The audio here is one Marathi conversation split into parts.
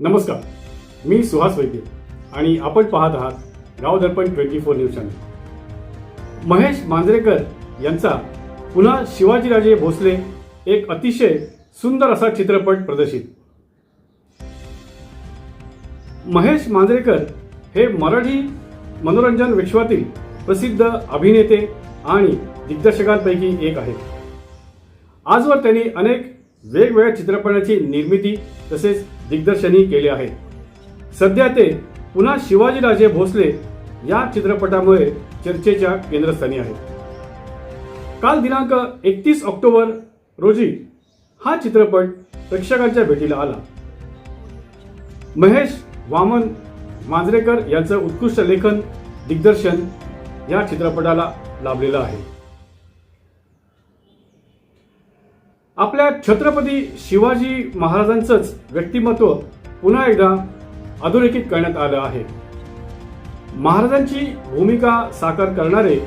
नमस्कार मी सुहास वैद्य आणि आपण पाहत आहात Gaav Darpan twenty four news channel. Mahesh Manjrekar यांचा पुन्हा शिवाजीराजे भोसले एक अतिशय सुंदर असा चित्रपट प्रदर्शित. महेश मांजरेकर हे मराठी मनोरंजन विश्वातील प्रसिद्ध अभिनेते आणि दिग्दर्शकांपैकी एक आहेत. आजवर त्यांनी अनेक वेगवेगळ्या चित्रपटाची निर्मिती तसेच दिग्दर्शनही केले आहे सध्या ते पुन्हा शिवाजीराजे भोसले या चित्रपटामुळे चर्चेच्या केंद्रस्थानी आहेत. काल दिनांक एकतीस ऑक्टोबर रोजी हा चित्रपट प्रेक्षकांच्या भेटीला आला. महेश वामन मांजरेकर यांचं उत्कृष्ट लेखन दिग्दर्शन या चित्रपटाला लाभलेलं आहे. आपल्या छत्रपती शिवाजी महाराजांचंच व्यक्तिमत्व पुन्हा एकदा अधोरेखित करण्यात आलं आहे. महाराजांची भूमिका साकार करणारे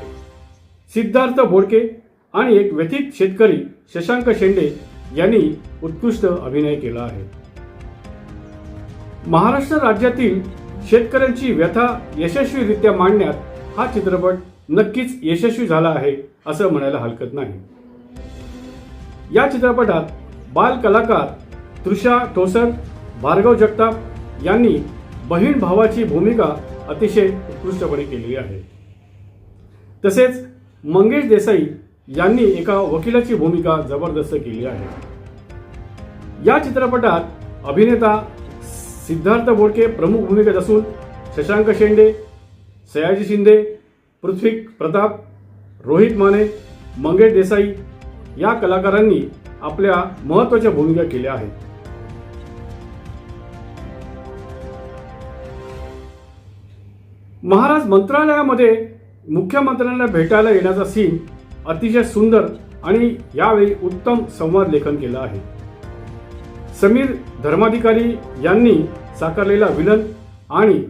सिद्धार्थ बोडके आणि एक व्यथित शेतकरी शशांक शेंडे यांनी उत्कृष्ट अभिनय केला आहे. महाराष्ट्र राज्यातील शेतकऱ्यांची व्यथा यशस्वीरित्या मांडण्यात हा चित्रपट नक्कीच यशस्वी झाला आहे असं म्हणायला हरकत नाही. या चित्रपटात बाल कलाकार तृषा ठोसर भार्गव जगताप यांनी बहीण भावाची भूमिका अतिशय उत्कृष्टपणे केली आहे. तसेच मंगेश देसाई यांनी एका वकिलाची भूमिका जबरदस्त केली आहे. या चित्रपटात अभिनेता सिद्धार्थ बोडके प्रमुख भूमिकेत असून शशांक शेंडे सयाजी शिंदे पृथ्वी प्रताप रोहित माने मंगेश देसाई या कलाकारांनी आपल्या महत्त्वाच्या भूमिका केल्या आहेत. महाराज मंत्रालयामध्ये मुख्यमंत्र्यांना भेटायला येण्याचा सीन अतिशय सुंदर आणि यावेळी उत्तम संवाद लेखन केलं आहे. समीर धर्माधिकारी यांनी साकारलेला विलन आणि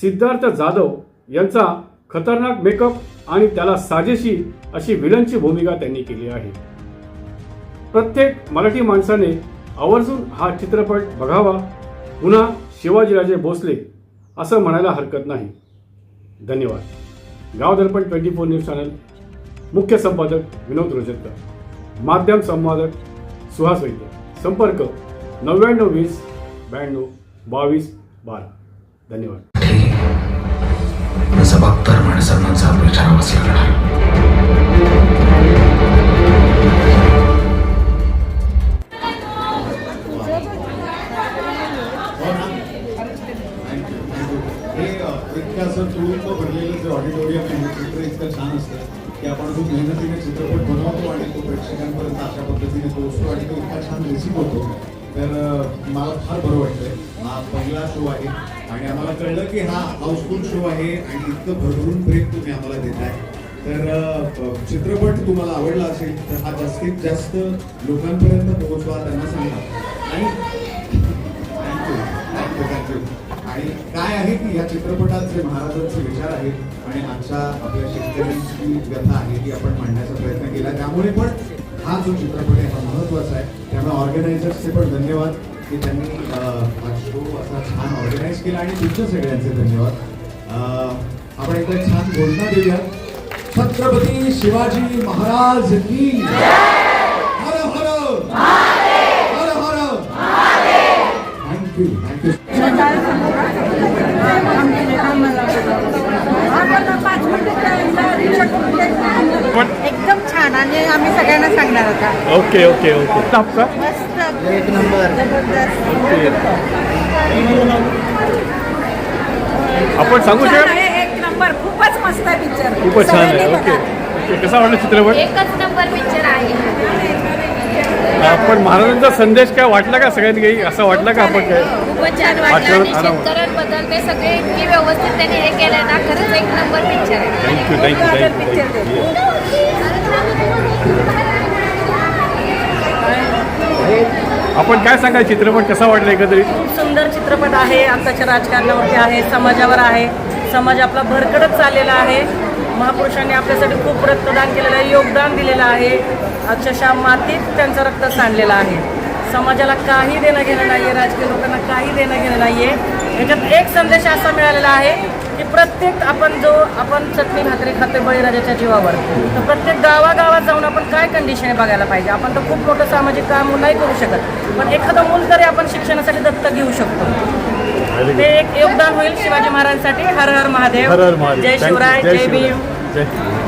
सिद्धार्थ जाधव यांचा खतरनाक मेकअप आणि त्याला साजेशी अशी विलनची भूमिका त्यांनी केली आहे. प्रत्येक मराठी माणसाने आवर्जून हा चित्रपट बघावा. पुन्हा शिवाजीराजे भोसले असं म्हणायला हरकत नाही. धन्यवाद. Gaav Darpan twenty four news channel. मुख्य संपादक विनोद रोजतकर माध्यम संपादक सुहास वैद्य. संपर्क नव्याण्णव वीस ब्याण्णव बावीस बारा. धन्यवाद. जबाबदार माणसांना जाब अ, असं तुळूंब भरलेलं जे ऑडिटोरियम आहे चित्र इतकं छान असतं की आपण खूप मेहनतीने चित्रपट बनवतो आणि तो प्रेक्षकांपर्यंत अशा पद्धतीने पोहोचतो आणि तो इतका छान रिसीव होतो. तर मला फार बरं वाटतंय. हा पहिला शो आहे आणि आम्हाला कळलं की हा हाऊसफुल शो आहे आणि इतकं भरभरून प्रेम तुम्ही आम्हाला देताय. तर चित्रपट तुम्हाला आवडला असेल तर हा जास्तीत जास्त लोकांपर्यंत पोहोचवा त्यांना सांगा. आणि आणि काय आहे की या चित्रपटात जे महाराजांचे विचार आहेत आणि आजच्या आपल्या शेतकऱ्यांची व्यथा आहे ती आपण मांडण्याचा प्रयत्न केला त्यामुळे पण हा जो चित्रपट आहे हा महत्त्वाचा आहे त्यामुळे ऑर्गनायझर्सचे पण धन्यवाद की त्यांनी हा शो असा छान ऑर्गनाईज केला आणि तुमच्या सगळ्यांचे धन्यवाद आपण एकदा छान घोषणा देऊया छत्रपती शिवाजी महाराज की हर हर हर हर थँक्यू थँक्यू एकदम छान आणि आम्ही सगळ्यांना सांगणार होता ओके ओके ओके. आपका मस्त. एक नंबर. जबरदस्त आपण सांगू आहे, एक नंबर. खूपच मस्त आहे पिक्चर खूपच छान आहे. ओके. कसा वाटला चित्रपट? एकच नंबर पिक्चर आहे. आपण महाराजांचा संदेश काय वाटला का सगळ्यांनी काही? असं वाटलं का आपण काय? खूपच छान वाटलं. आठवण- आणि आराम. शेतकऱ्यांबद्दल ते सगळे इतकी व्यवस्थित त्यांनी हे केलं ना खरंच एक नंबर पिक्चर आहे. Thank you thank you thank you आपण काय सांगाल चित्रपट? कसा वाटला एकत्रित खूप सुंदर चित्रपट आहे. आताच्या राजकारणावरती आहे समाजावर आहे. समाज आपला भरकडत चाललेला आहे. महापुरुषांनी आपल्यासाठी खूप रक्तदान केलेलं आहे योगदान दिलेलं आहे. अक्षरशः मातीत त्यांचं रक्त सांडलेलं आहे. समाजाला काही देणं घेणं नाही आहे राजकीय लोकांना काही देणं घेणं नाही आहे याच्यात एक संदेश असा मिळालेला आहे की प्रत्येक आपण जो आपण चटणी भाकरी खातो बळीराजाच्या जीवावर तर प्रत्येक गावागावात जाऊन आपण काय कंडिशन आहे बघायला पाहिजे? आपण तर खूप मोठं सामाजिक काम नाही करू शकत. पण एखादं मूल तरी आपण शिक्षणासाठी दत्तक घेऊ शकतो. ते एक योगदान होईल शिवाजी महाराजांसाठी. हर हर महादेव. हर हर महादेव. जय. शिवराय जय. भीम. जय